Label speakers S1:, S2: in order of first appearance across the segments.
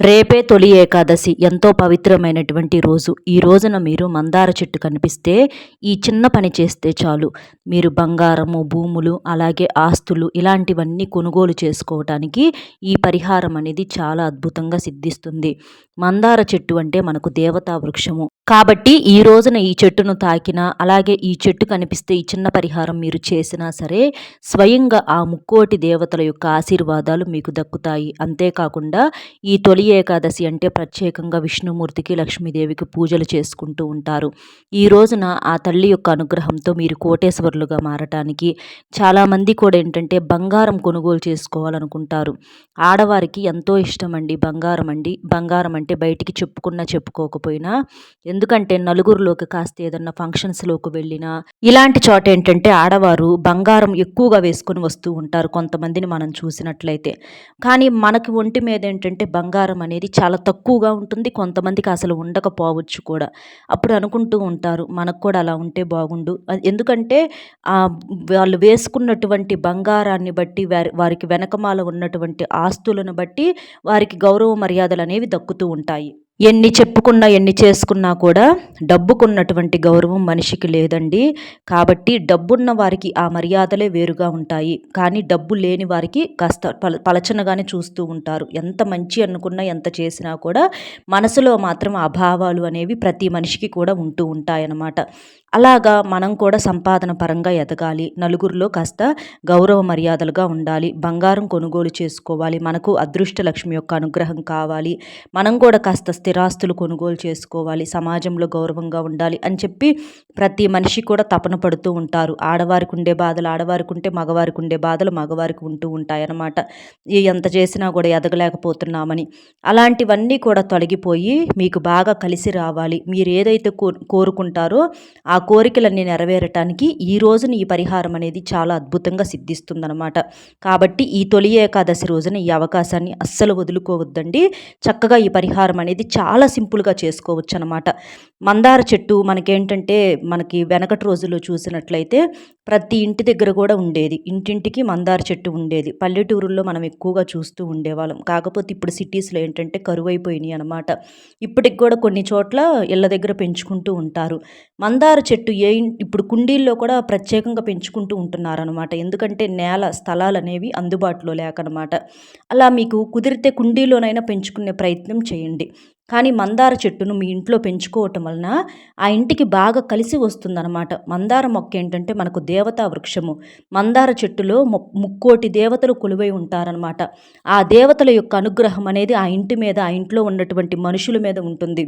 S1: రేపే తొలి ఏకాదశి. ఎంతో పవిత్రమైనటువంటి రోజు. ఈ రోజున మీరు మందార చెట్టు కనిపిస్తే ఈ చిన్న పని చేస్తే చాలు. మీరు బంగారము భూములు అలాగే ఆస్తులు ఇలాంటివన్నీ కొనుగోలు చేసుకోవటానికి ఈ పరిహారం అనేది చాలా అద్భుతంగా సిద్ధిస్తుంది. మందార చెట్టు అంటే మనకు దేవతా వృక్షము. కాబట్టి ఈ రోజున ఈ చెట్టును తాకినా అలాగే ఈ చెట్టు కనిపిస్తే ఈ చిన్న పరిహారం మీరు చేసినా సరే స్వయంగా ఆ ముక్కోటి దేవతల యొక్క ఆశీర్వాదాలు మీకు దక్కుతాయి. అంతేకాకుండా ఈ తొలి ఏకాదశి అంటే ప్రత్యేకంగా విష్ణుమూర్తికి లక్ష్మీదేవికి పూజలు చేసుకుంటూ ఉంటారు. ఈ రోజున ఆ తల్లి యొక్క అనుగ్రహంతో మీరు కోటేశ్వరులుగా మారటానికి చాలామంది కూడా ఏంటంటే బంగారం కొనుగోలు చేసుకోవాలనుకుంటారు. ఆడవారికి ఎంతో ఇష్టం అండి బంగారం అండి. బంగారం అంటే బయటికి చెప్పుకున్నా చెప్పుకోకపోయినా ఎందుకంటే నలుగురిలోకి కాస్త ఏదన్నా ఫంక్షన్స్లోకి వెళ్ళినా ఇలాంటి చోట ఏంటంటే ఆడవారు బంగారం ఎక్కువగా వేసుకొని వస్తూ ఉంటారు కొంతమందిని మనం చూసినట్లయితే. కానీ మనకి ఒంటి మీద ఏంటంటే బంగారం అనేది చాలా తక్కువగా ఉంటుంది కొంతమందికి అసలు ఉండకపోవచ్చు కూడా. అప్పుడు అనుకుంటూ ఉంటారు మనకు కూడా అలా ఉంటే బాగుండు. ఎందుకంటే వాళ్ళు వేసుకున్నటువంటి బంగారాన్ని బట్టి వారి వారికి వెనకమాల ఉన్నటువంటి ఆస్తులను బట్టి వారికి గౌరవ మర్యాదలు అనేవి దక్కుతూ ఉంటాయి. ఎన్ని చెప్పుకున్నా ఎన్ని చేసుకున్నా కూడా డబ్బుకున్నటువంటి గౌరవం మనిషికి లేదండి. కాబట్టి డబ్బున్న వారికి ఆ మర్యాదలే వేరుగా ఉంటాయి. కానీ డబ్బు లేని వారికి కాస్త పల పలచనగానే చూస్తూ ఉంటారు. ఎంత మంచి అనుకున్నా ఎంత చేసినా కూడా మనసులో మాత్రం అభావాలు అనేవి ప్రతి మనిషికి కూడా ఉంటూ ఉంటాయన్నమాట. అలాగా మనం కూడా సంపాదన పరంగా ఎదగాలి. నలుగురిలో కాస్త గౌరవ మర్యాదలుగా ఉండాలి. బంగారం కొనుగోలు చేసుకోవాలి. మనకు అదృష్ట లక్ష్మి యొక్క అనుగ్రహం కావాలి. మనం కూడా కాస్త స్థిరాస్తులు కొనుగోలు చేసుకోవాలి. సమాజంలో గౌరవంగా ఉండాలి అని చెప్పి ప్రతి మనిషి కూడా తపన పడుతూ ఉంటారు. ఆడవారికి ఉండే బాధలు ఆడవారికి ఉంటే మగవారికి ఉండే బాధలు మగవారికి ఉంటూ ఉంటాయన్నమాట. ఎంత చేసినా కూడా ఎదగలేకపోతున్నామని. అలాంటివన్నీ కూడా తొలగిపోయి మీకు బాగా కలిసి రావాలి. మీరు ఏదైతే కోరుకుంటారో ఆ కోరికలన్నీ నెరవేరటానికి ఈ రోజున ఈ పరిహారం అనేది చాలా అద్భుతంగా సిద్ధిస్తుందనమాట కాబట్టి ఈ తొలి ఏకాదశి రోజున ఈ అవకాశాన్ని అస్సలు వదులుకోవద్దండి. చక్కగా ఈ పరిహారం అనేది చాలా సింపుల్గా చేసుకోవచ్చు అనమాట మందార చెట్టు మనకేంటంటే మనకి వెనకటి రోజుల్లో చూసినట్లయితే ప్రతి ఇంటి దగ్గర కూడా ఉండేది. ఇంటింటికి మందార చెట్టు ఉండేది. పల్లెటూరుల్లో మనం ఎక్కువగా చూస్తూ ఉండేవాళ్ళం. కాకపోతే ఇప్పుడు సిటీస్లో ఏంటంటే కరువైపోయినాయి అనమాట ఇప్పటికి కూడా కొన్ని చోట్ల ఇళ్ళ దగ్గర పెంచుకుంటూ ఉంటారు. మందార చెట్టు ఏ ఇప్పుడు కుండీల్లో కూడా ప్రత్యేకంగా పెంచుకుంటూ ఉంటున్నారనమాట ఎందుకంటే నేల స్థలాలు అనేవి అందుబాటులో లేకనమాట. అలా మీకు కుదిరితే కుండీలోనైనా పెంచుకునే ప్రయత్నం చేయండి. కానీ మందార చెట్టును మీ ఇంట్లో పెంచుకోవటం వలన ఆ ఇంటికి బాగా కలిసి వస్తుందన్నమాట. మందార మొక్క ఏంటంటే మనకు దేవతా వృక్షము. మందార చెట్టులో ముక్కోటి దేవతలు కొలువై ఉంటారనమాట ఆ దేవతల యొక్క అనుగ్రహం అనేది ఆ ఇంటి మీద ఆ ఇంట్లో ఉన్నటువంటి మనుషుల మీద ఉంటుంది.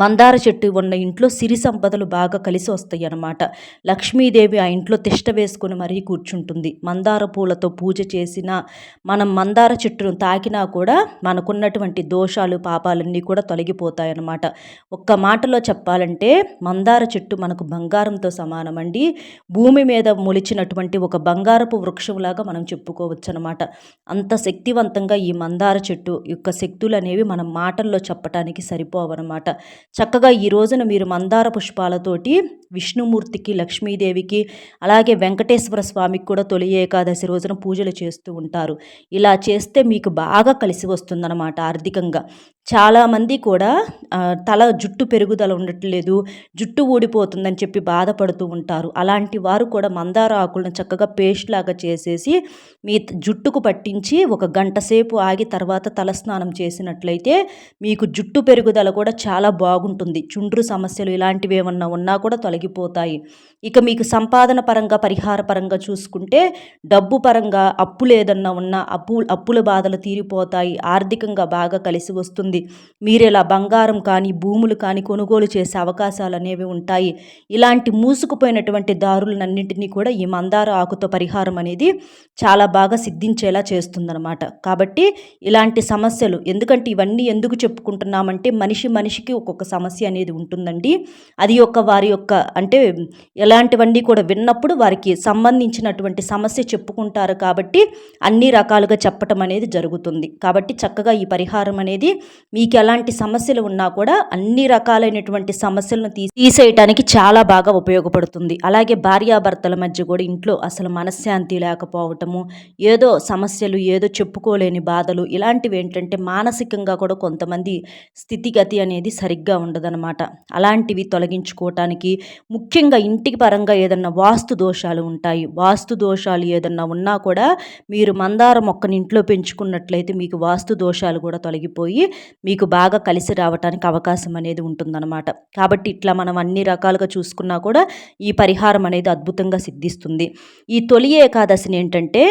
S1: మందార చెట్టు ఉన్న ఇంట్లో సిరి సంపదలు బాగా కలిసి వస్తాయి అన్నమాట. లక్ష్మీదేవి ఆ ఇంట్లో తిష్ట వేసుకుని మరీ కూర్చుంటుంది. మందార పూలతో పూజ చేసినా మనం మందార చెట్టును తాకినా కూడా మనకున్నటువంటి దోషాలు పాపాలన్నీ కూడా తొలగిపోతాయి అన్నమాట. ఒక్క మాటలో చెప్పాలంటే మందార చెట్టు మనకు బంగారంతో సమానమండి. భూమి మీద మొలిచినటువంటి ఒక బంగారపు వృక్షంలాగా మనం చెప్పుకోవచ్చు అనమాట అంత శక్తివంతంగా ఈ మందార చెట్టు యొక్క శక్తులు అనేవి మనం మాటల్లో చెప్పటానికి సరిపోవన్నమాట. చక్కగా ఈ రోజున మీరు మందార పుష్పాలతోటి విష్ణుమూర్తికి లక్ష్మీదేవికి అలాగే వెంకటేశ్వర స్వామికి కూడా తొలి ఏకాదశి రోజున పూజలు చేస్తూ ఉంటారు. ఇలా చేస్తే మీకు బాగా కలిసి వస్తుందన్నమాట ఆర్థికంగా. చాలామంది కూడా తల జుట్టు పెరుగుదల ఉండట్లేదు జుట్టు ఊడిపోతుందని చెప్పి బాధపడుతూ ఉంటారు. అలాంటి వారు కూడా మందార ఆకులను చక్కగా పేస్ట్ లాగా చేసేసి మీ జుట్టుకు పట్టించి ఒక గంట సేపు ఆగి తర్వాత తలస్నానం చేసినట్లయితే మీకు జుట్టు పెరుగుదల కూడా చాలా బాగుంటుంది. చుండ్రు సమస్యలు ఇలాంటివి ఏమన్నా ఉన్నా కూడా తొలగిపోతాయి. ఇక మీకు సంపాదన పరంగా పరిహార పరంగా చూసుకుంటే డబ్బు పరంగా అప్పు లేదన్నా ఉన్నా అప్పు అప్పుల బాధలు తీరిపోతాయి. ఆర్థికంగా బాగా కలిసి వస్తుంది. మీరు ఇలా బంగారం కానీ భూములు కానీ కొనుగోలు చేసే అవకాశాలు అనేవి ఉంటాయి. ఇలాంటి మూసుకుపోయినటువంటి దారులన్నింటినీ కూడా ఈ మందార ఆకుతో పరిహారం అనేది చాలా బాగా సిద్ధించేలా చేస్తుందన్నమాట. కాబట్టి ఇలాంటి సమస్యలు ఎందుకంటే ఇవన్నీ ఎందుకు చెప్పుకుంటున్నామంటే మనిషి మనిషికి ఒక ఒక్కొక్క సమస్య అనేది ఉంటుందండి. అది యొక్క వారి యొక్క అంటే ఎలాంటివన్నీ కూడా విన్నప్పుడు వారికి సంబంధించినటువంటి సమస్య చెప్పుకుంటారు కాబట్టి అన్ని రకాలుగా చెప్పటం అనేది జరుగుతుంది. కాబట్టి చక్కగా ఈ పరిహారం అనేది మీకు ఎలాంటి సమస్యలు ఉన్నా కూడా అన్ని రకాలైనటువంటి సమస్యలను తీసి తీసేయటానికి చాలా బాగా ఉపయోగపడుతుంది. అలాగే భార్యాభర్తల మధ్య కూడా ఇంట్లో అసలు మనశ్శాంతి లేకపోవటము ఏదో సమస్యలు ఏదో చెప్పుకోలేని బాధలు ఇలాంటివి ఏంటంటే మానసికంగా కూడా కొంతమంది స్థితిగతి అనేది సరిగ్గా ఉండదన్నమాట. అలాంటివి తొలగించుకోవటానికి ముఖ్యంగా ఇంటికి పరంగా ఏదన్నా వాస్తు దోషాలు ఉంటాయి. వాస్తు దోషాలు ఏదన్నా ఉన్నా కూడా మీరు మందార మొక్కని ఇంట్లో పెంచుకున్నట్లయితే మీకు వాస్తు దోషాలు కూడా తొలగిపోయి మీకు బాగా కలిసి రావడానికి అవకాశం అనేది ఉంటుందన్నమాట. కాబట్టి ఇట్లా మనం అన్ని రకాలుగా చూసుకున్నా కూడా ఈ పరిహారం అనేది అద్భుతంగా సిద్ధిస్తుంది. ఈ తొలి ఏకాదశిని ఏంటంటే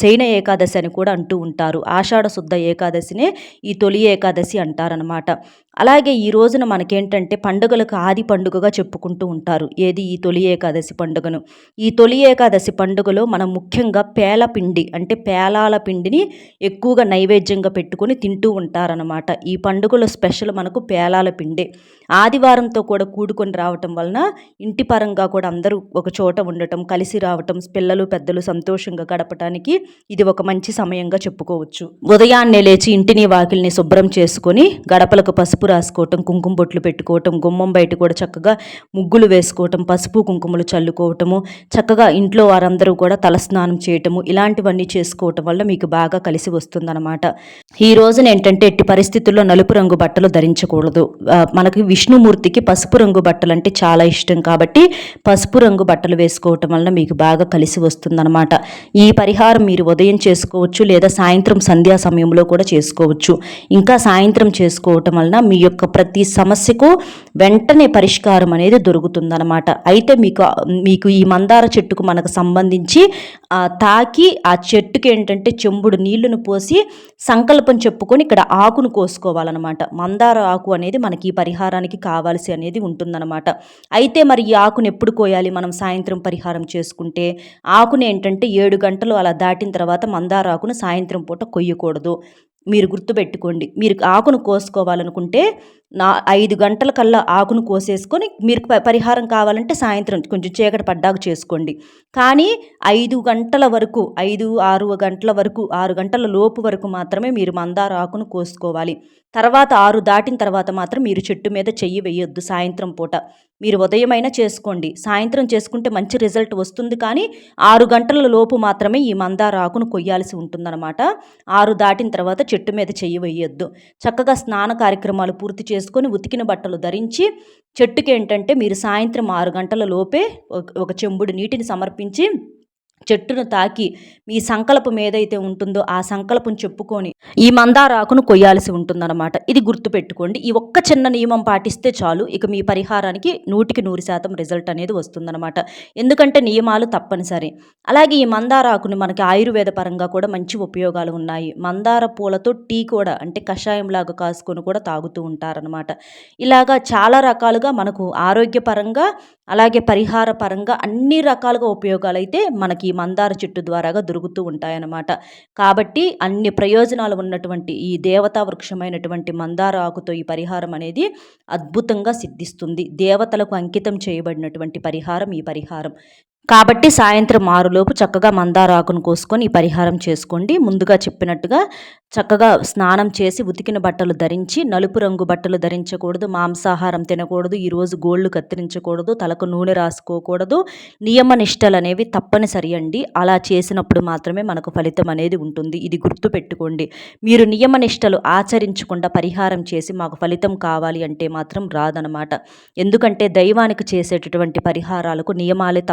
S1: శయన ఏకాదశి అని కూడా అంటూ ఉంటారు. ఆషాఢ శుద్ధ ఏకాదశినే ఈ తొలి ఏకాదశి అంటారనమాట అలా అలాగే ఈ రోజున మనకేంటంటే పండుగలకు ఆది పండుగగా చెప్పుకుంటూ ఉంటారు. ఏది? ఈ తొలి ఏకాదశి పండుగను. ఈ తొలి ఏకాదశి పండుగలో మనం ముఖ్యంగా పేల పిండి అంటే పేలాల పిండిని ఎక్కువగా నైవేద్యంగా పెట్టుకొని తింటూ ఉంటారనమాట ఈ పండుగలో స్పెషల్ మనకు పేలాల పిండి. ఆదివారంతో కూడా కూడుకొని రావటం వలన ఇంటి పరంగా కూడా అందరూ ఒక చోట ఉండటం కలిసి రావటం పిల్లలు పెద్దలు సంతోషంగా గడపటానికి ఇది ఒక మంచి సమయంగా చెప్పుకోవచ్చు. ఉదయాన్నే లేచి ఇంటిని వాకిల్ని శుభ్రం చేసుకొని గడపలకు పసుపు రాసి రాసుకోవటం కుంకుమ బొట్లు పెట్టుకోవటం గుమ్మం బయట కూడా చక్కగా ముగ్గులు వేసుకోవటం పసుపు కుంకుమలు చల్లుకోవటము చక్కగా ఇంట్లో వారందరూ కూడా తలస్నానం చేయటము ఇలాంటివన్నీ చేసుకోవటం వల్ల మీకు బాగా కలిసి వస్తుందన్నమాట. ఈ రోజున ఏంటంటే ఎట్టి పరిస్థితుల్లో నలుపు రంగు బట్టలు ధరించకూడదు. మనకి విష్ణుమూర్తికి పసుపు రంగు బట్టలు అంటే చాలా ఇష్టం కాబట్టి పసుపు రంగు బట్టలు వేసుకోవటం వల్ల మీకు బాగా కలిసి వస్తుందన్నమాట. ఈ పరిహారం మీరు ఉదయం చేసుకోవచ్చు లేదా సాయంత్రం సంధ్యా సమయంలో కూడా చేసుకోవచ్చు. ఇంకా సాయంత్రం చేసుకోవటం వలన మీ యొక్క ప్రతి సమస్యకు వెంటనే పరిష్కారం అనేది దొరుకుతుందనమాట అయితే మీకు మీకు ఈ మందార చెట్టుకు మనకు సంబంధించి తాకి ఆ చెట్టుకి ఏంటంటే చెంబుడు నీళ్ళను పోసి సంకల్పం చెప్పుకొని ఇక్కడ ఆకును కోసుకోవాలన్నమాట. మందార ఆకు అనేది మనకి ఈ పరిహారానికి కావాల్సి అనేది ఉంటుందన్నమాట. అయితే మరి ఈ ఆకును ఎప్పుడు కోయాలి? మనం సాయంత్రం పరిహారం చేసుకుంటే ఆకును ఏంటంటే ఏడు గంటలు అలా దాటిన తర్వాత మందార ఆకును సాయంత్రం పూట కొయ్యకూడదు. మీరు గుర్తుపెట్టుకోండి. మీరు ఆకును కోసుకోవాలనుకుంటే నా ఐదు గంటల కల్లా ఆకును కోసేసుకొని మీరు పరిహారం కావాలంటే సాయంత్రం కొంచెం చీకటి పడ్డాక చేసుకోండి. కానీ ఐదు గంటల వరకు ఐదు ఆరు గంటల వరకు ఆరు గంటల లోపు వరకు మాత్రమే మీరు మందార ఆకును కోసుకోవాలి. తర్వాత ఆరు దాటిన తర్వాత మాత్రం మీరు చెట్టు మీద చెయ్యి వేయొద్దు సాయంత్రం పూట. మీరు ఉదయమైనా చేసుకోండి. సాయంత్రం చేసుకుంటే మంచి రిజల్ట్ వస్తుంది కానీ ఆరు గంటల లోపు మాత్రమే ఈ మందార ఆకును కొయ్యాల్సి ఉంటుందన్నమాట. ఆరు దాటిన తర్వాత చెట్టు మీద చెయ్యి వేయొద్దు. చక్కగా స్నాన కార్యక్రమాలు పూర్తి చేసుకొని ఉతికిన బట్టలు ధరించి చెట్టుకి ఏంటంటే మీరు సాయంత్రం ఆరు గంటల లోపే ఒక చెంబుడు నీటిని సమర్పించి చెట్టును తాకి మీ సంకల్పం ఏదైతే ఉంటుందో ఆ సంకల్పం చెప్పుకొని ఈ మందారాకును కొయ్యాల్సి ఉంటుందన్నమాట. ఇది గుర్తుపెట్టుకోండి. ఈ ఒక్క చిన్న నియమం పాటిస్తే చాలు. ఇక మీ పరిహారానికి నూటికి నూరు శాతం రిజల్ట్ అనేది వస్తుందన్నమాట. ఎందుకంటే నియమాలు తప్పనిసరి. అలాగే ఈ మందారాకుని మనకి ఆయుర్వేద పరంగా కూడా మంచి ఉపయోగాలు ఉన్నాయి. మందార పూలతో టీ కూడా అంటే కషాయంలాగా కాసుకొని కూడా తాగుతూ ఉంటారనమాట ఇలాగా చాలా రకాలుగా మనకు ఆరోగ్యపరంగా అలాగే పరిహార పరంగా అన్ని రకాలుగా ఉపయోగాలు అయితే మనకి ఈ మందార చెట్టు ద్వారాగా దొరుకుతూ ఉంటాయన్నమాట. కాబట్టి అన్ని ప్రయోజనాలు ఉన్నటువంటి ఈ దేవతా వృక్షమైనటువంటి మందార ఆకుతో ఈ పరిహారం అనేది అద్భుతంగా సిద్ధిస్తుంది. దేవతలకు అంకితం చేయబడినటువంటి పరిహారం ఈ పరిహారం. కాబట్టి సాయంత్రం ఆరులోపు చక్కగా మందారాకును కోసుకొని ఈ పరిహారం చేసుకోండి. ముందుగా చెప్పినట్టుగా చక్కగా స్నానం చేసి ఉతికిన బట్టలు ధరించి నలుపు రంగు బట్టలు ధరించకూడదు మాంసాహారం తినకూడదు ఈరోజు గోళ్ళు కత్తిరించకూడదు తలకు నూనె రాసుకోకూడదు నియమ నిష్టలు అనేవి తప్పనిసరి అండి. అలా చేసినప్పుడు మాత్రమే మనకు ఫలితం అనేది ఉంటుంది. ఇది గుర్తు పెట్టుకోండి. మీరు నియమ నిష్టలు ఆచరించకుండా పరిహారం చేసి మాకు ఫలితం కావాలి అంటే మాత్రం రాదనమాట ఎందుకంటే దైవానికి చేసేటటువంటి పరిహారాలకు నియమాలే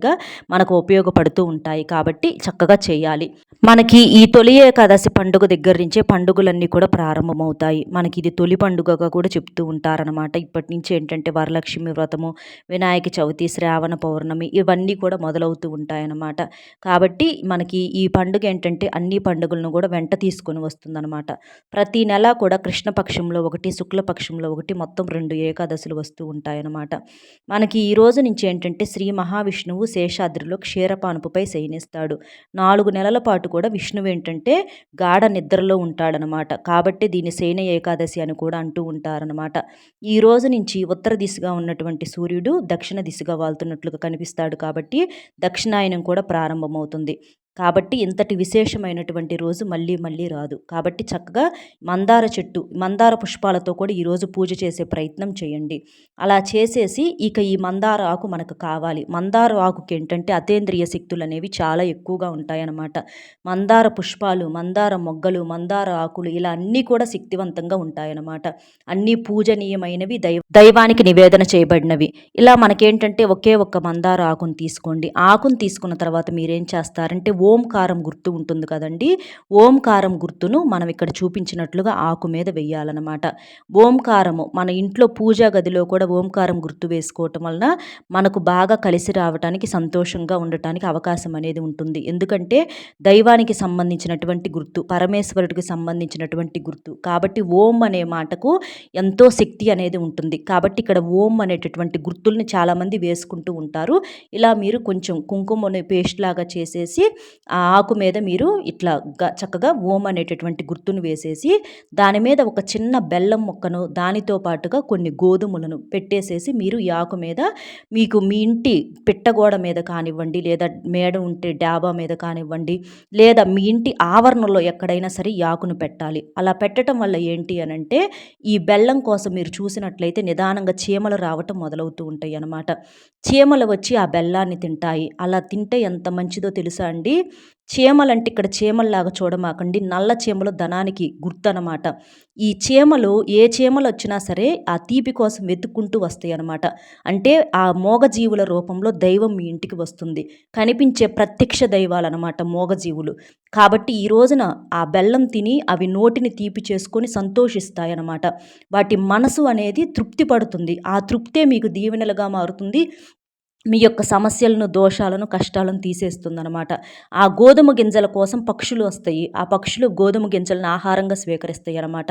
S1: తప్పనిసరిగా మనకు ఉపయోగపడుతూ ఉంటాయి కాబట్టి చక్కగా చేయాలి. మనకి ఈ తొలి ఏకాదశి పండుగ దగ్గర నుంచే పండుగలన్నీ కూడా ప్రారంభమవుతాయి. మనకి ఇది తొలి పండుగగా కూడా చెప్తూ ఉంటారనమాట ఇప్పటి నుంచి ఏంటంటే వరలక్ష్మి వ్రతము వినాయక చవితి శ్రావణ పౌర్ణమి ఇవన్నీ కూడా మొదలవుతూ ఉంటాయన్నమాట. కాబట్టి మనకి ఈ పండుగ ఏంటంటే అన్ని పండుగలను కూడా వెంట తీసుకొని వస్తుందన్నమాట. ప్రతి నెల కూడా కృష్ణపక్షంలో ఒకటి శుక్లపక్షంలో ఒకటి మొత్తం రెండు ఏకాదశులు వస్తూ ఉంటాయన్నమాట. మనకి ఈ రోజు నుంచి ఏంటంటే శ్రీ మహావిష్ణువు శేషాద్రిలో క్షీరపానుపుపై శయనిస్తాడు. నాలుగు నెలల పాటు కూడా విష్ణువు ఏంటంటే గాఢ నిద్రలో ఉంటాడనమాట. కాబట్టి దీన్ని శయన ఏకాదశి అని కూడా అంటూ ఉంటారనమాట. ఈ రోజు నుంచి ఉత్తర దిశగా ఉన్నటువంటి సూర్యుడు దక్షిణ దిశగా వాళ్తున్నట్లుగా కనిపిస్తాడు కాబట్టి దక్షిణాయనం కూడా ప్రారంభమవుతుంది. కాబట్టి ఇంతటి విశేషమైనటువంటి రోజు మళ్ళీ మళ్ళీ రాదు. కాబట్టి చక్కగా మందార చెట్టు మందార పుష్పాలతో కూడా ఈరోజు పూజ చేసే ప్రయత్నం చేయండి. అలా చేసేసి ఇక ఈ మందార ఆకు మనకు కావాలి. మందార ఆకుకి ఏంటంటే అతేంద్రియ శక్తులు అనేవి చాలా ఎక్కువగా ఉంటాయన్నమాట. మందార పుష్పాలు మందార మొగ్గలు మందార ఆకులు ఇలా అన్నీ కూడా శక్తివంతంగా ఉంటాయన్నమాట. అన్నీ పూజనీయమైనవి దైవ దైవానికి నివేదన చేయబడినవి. ఇలా మనకేంటంటే ఒకే ఒక్క మందార ఆకును తీసుకోండి. ఆకును తీసుకున్న తర్వాత మీరేం చేస్తారంటే ఓంకారం గుర్తు ఉంటుంది కదండి. ఓంకారం గుర్తును మనం ఇక్కడ చూపించినట్లుగా ఆకు మీద వెయ్యాలన్నమాట. ఓంకారము మన ఇంట్లో పూజా గదిలో కూడా ఓంకారం గుర్తు వేసుకోవటం వలన మనకు బాగా కలిసి రావటానికి సంతోషంగా ఉండటానికి అవకాశం అనేది ఉంటుంది. ఎందుకంటే దైవానికి సంబంధించినటువంటి గుర్తు పరమేశ్వరుడికి సంబంధించినటువంటి గుర్తు. కాబట్టి ఓం అనే మాటకు ఎంతో శక్తి అనేది ఉంటుంది. కాబట్టి ఇక్కడ ఓం అనేటటువంటి గుర్తుల్ని చాలామంది వేసుకుంటూ ఉంటారు. ఇలా మీరు కొంచెం కుంకుమని పేస్ట్ లాగా చేసేసి ఆ ఆకు మీద మీరు ఇట్లా చక్కగా ఓం అనేటటువంటి గుర్తును వేసేసి దాని మీద ఒక చిన్న బెల్లం ముక్కను దానితో పాటుగా కొన్ని గోధుమలను పెట్టేసేసి మీరు ఈ ఆకు మీద మీకు మీ ఇంటి పిట్టగోడ మీద కానివ్వండి లేదా మేడ ఉంటే డాబా మీద కానివ్వండి లేదా మీ ఇంటి ఆవరణలో ఎక్కడైనా సరే ఈ ఆకును పెట్టాలి. అలా పెట్టడం వల్ల ఏంటి అని అంటే ఈ బెల్లం కోసం మీరు చూసినట్లయితే నిదానంగా చీమలు రావటం మొదలవుతూ ఉంటాయి అన్నమాట. చీమలు వచ్చి ఆ బెల్లాన్ని తింటాయి. అలా తింటే ఎంత మంచిదో తెలుసా అండి? చీమలంటే ఇక్కడ చీమల్లాగా చూడమాకండి. నల్ల చీమలు ధనానికి గుర్తు అనమాట ఈ చీమలు ఏ చీమలు వచ్చినా సరే ఆ తీపి కోసం వెతుక్కుంటూ వస్తాయి అనమాట అంటే ఆ మోగజీవుల రూపంలో దైవం మీ ఇంటికి వస్తుంది. కనిపించే ప్రత్యక్ష దైవాలన్నమాట మోగజీవులు. కాబట్టి ఈ రోజున ఆ బెల్లం తిని అవి నోటిని తీపి చేసుకొని సంతోషిస్తాయన్నమాట. వాటి మనసు అనేది తృప్తి పడుతుంది. ఆ తృప్తే మీకు దీవెనలుగా మారుతుంది. మీ యొక్క సమస్యలను దోషాలను కష్టాలను తీసేస్తుందనమాట ఆ గోధుమ గింజల కోసం పక్షులు వస్తాయి. ఆ పక్షులు గోధుమ గింజలను ఆహారంగా స్వీకరిస్తాయి అనమాట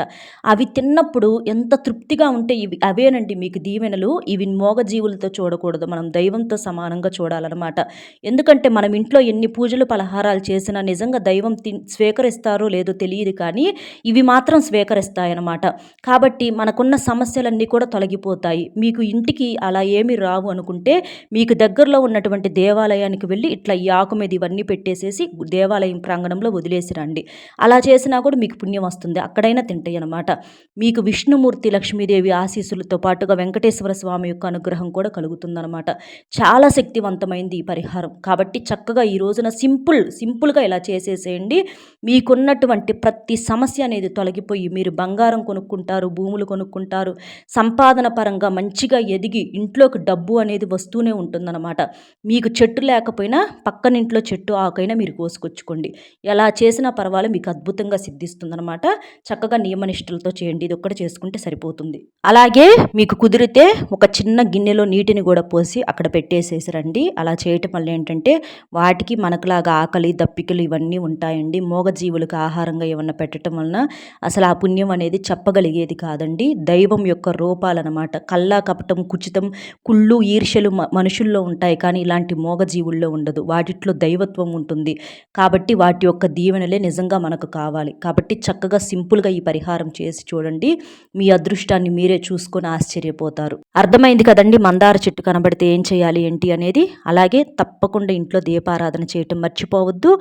S1: అవి తిన్నప్పుడు ఎంత తృప్తిగా ఉంటే ఇవి అవేనండి మీకు దీవెనలు. ఇవి మోగజీవులతో చూడకూడదు. మనం దైవంతో సమానంగా చూడాలన్నమాట. ఎందుకంటే మనం ఇంట్లో ఎన్ని పూజలు పలహారాలు చేసినా నిజంగా దైవం తి స్వీకరిస్తారో లేదో తెలియదు కానీ ఇవి మాత్రం స్వీకరిస్తాయన్నమాట. కాబట్టి మనకున్న సమస్యలన్నీ కూడా తొలగిపోతాయి. మీకు ఇంటికి అలా ఏమి రావు అనుకుంటే మీకు దగ్గరలో ఉన్నటువంటి దేవాలయానికి వెళ్ళి ఇట్లా ఈ ఆకు మీద ఇవన్నీ పెట్టేసేసి దేవాలయం ప్రాంగణంలో వదిలేసి రండి. అలా చేసినా కూడా మీకు పుణ్యం వస్తుంది. అక్కడైనా తింటాయి అనమాట. మీకు విష్ణుమూర్తి లక్ష్మీదేవి ఆశీస్సులతో పాటుగా వెంకటేశ్వర స్వామి యొక్క అనుగ్రహం కూడా కలుగుతుందనమాట. చాలా శక్తివంతమైంది ఈ పరిహారం. కాబట్టి చక్కగా ఈ రోజున సింపుల్ సింపుల్గా ఇలా చేసేసేయండి. మీకున్నటువంటి ప్రతి సమస్య అనేది తొలగిపోయి మీరు బంగారం కొనుక్కుంటారు భూములు కొనుక్కుంటారు సంపాదన పరంగా మంచిగా ఎదిగి ఇంట్లోకి డబ్బు అనేది వస్తూనే ఉంటుంది. ఉంటుందన్నమాట. మీకు చెట్టు లేకపోయినా పక్కనింట్లో చెట్టు ఆకైనా మీరు కోసుకొచ్చుకోండి. ఎలా చేసినా పర్వాలేదు మీకు అద్భుతంగా సిద్ధిస్తుందనమాట చక్కగా నియమనిష్టలతో చేయండి. ఇది ఒక్కటి చేసుకుంటే సరిపోతుంది. అలాగే మీకు కుదిరితే ఒక చిన్న గిన్నెలో నీటిని కూడా పోసి అక్కడ పెట్టేసేసి రండి. అలా చేయటం వల్ల ఏంటంటే వాటికి మనకులాగా ఆకలి దప్పికలు ఇవన్నీ ఉంటాయండి. మూగజీవులకు ఆహారంగా ఏమన్నా పెట్టడం వలన అసలు ఆ పుణ్యం అనేది చెప్పగలిగేది కాదండి. దైవం యొక్క రూపాలన్నమాట. కల్లా కపటం కుచితం కుళ్ళు ఈర్షలు మనుషులు మనుషుల్లో ఉంటాయి కానీ ఇలాంటి మోగజీవుల్లో ఉండదు. వాటిట్లో దైవత్వం ఉంటుంది. కాబట్టి వాటి యొక్క దీవెనలే నిజంగా మనకు కావాలి. కాబట్టి చక్కగా సింపుల్గా ఈ పరిహారం చేసి చూడండి. మీ అదృష్టాన్ని మీరే చూసుకొని ఆశ్చర్యపోతారు. అర్థమైంది కదండి మందార చెట్టు కనబడితే ఏం చేయాలి ఏంటి అనేది? అలాగే తప్పకుండా ఇంట్లో దీపారాధన చేయటం మర్చిపోవద్దు.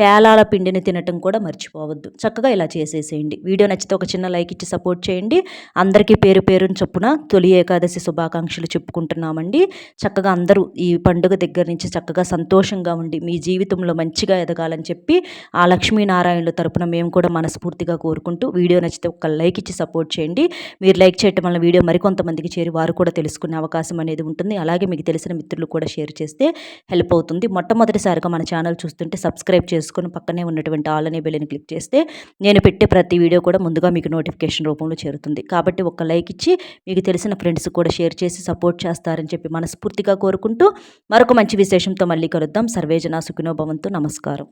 S1: పేలాల పిండిని తినటం కూడా మర్చిపోవద్దు. చక్కగా ఇలా చేసేసేయండి. వీడియో నచ్చితే ఒక చిన్న లైక్ ఇచ్చి సపోర్ట్ చేయండి. అందరికీ పేరు పేరుని చొప్పున తొలి ఏకాదశి శుభాకాంక్షలు చెప్పుకుంటున్నామండి. చక్కగా అందరూ అందరూ ఈ పండుగ దగ్గర నుంచి చక్కగా సంతోషంగా ఉండి మీ జీవితంలో మంచిగా ఎదగాలని చెప్పి ఆ లక్ష్మీనారాయణుల తరపున మేము కూడా మనస్ఫూర్తిగా కోరుకుంటూ వీడియో నచ్చితే ఒక లైక్ ఇచ్చి సపోర్ట్ చేయండి. మీరు లైక్ చేయటం వల్ల వీడియో మరికొంతమందికి చేరి వారు కూడా తెలుసుకునే అవకాశం అనేది ఉంటుంది. అలాగే మీకు తెలిసిన మిత్రులు కూడా షేర్ చేస్తే హెల్ప్ అవుతుంది. మొట్టమొదటిసారిగా మన ఛానల్ చూస్తుంటే సబ్స్క్రైబ్ చేసుకుని పక్కనే ఉన్నటువంటి ఆల్ అనే బెల్ని క్లిక్ చేస్తే నేను పెట్టే ప్రతి వీడియో కూడా ముందుగా మీకు నోటిఫికేషన్ రూపంలో చేరుతుంది. కాబట్టి ఒక లైక్ ఇచ్చి మీకు తెలిసిన ఫ్రెండ్స్ కూడా షేర్ చేసి సపోర్ట్ చేస్తారని చెప్పి మనస్ఫూర్తిగా కోరుకుంటూ మరొక మంచి విశేషంతో మళ్ళీ కలుద్దాం. సర్వేజన సుఖినోభవంతో. నమస్కారం.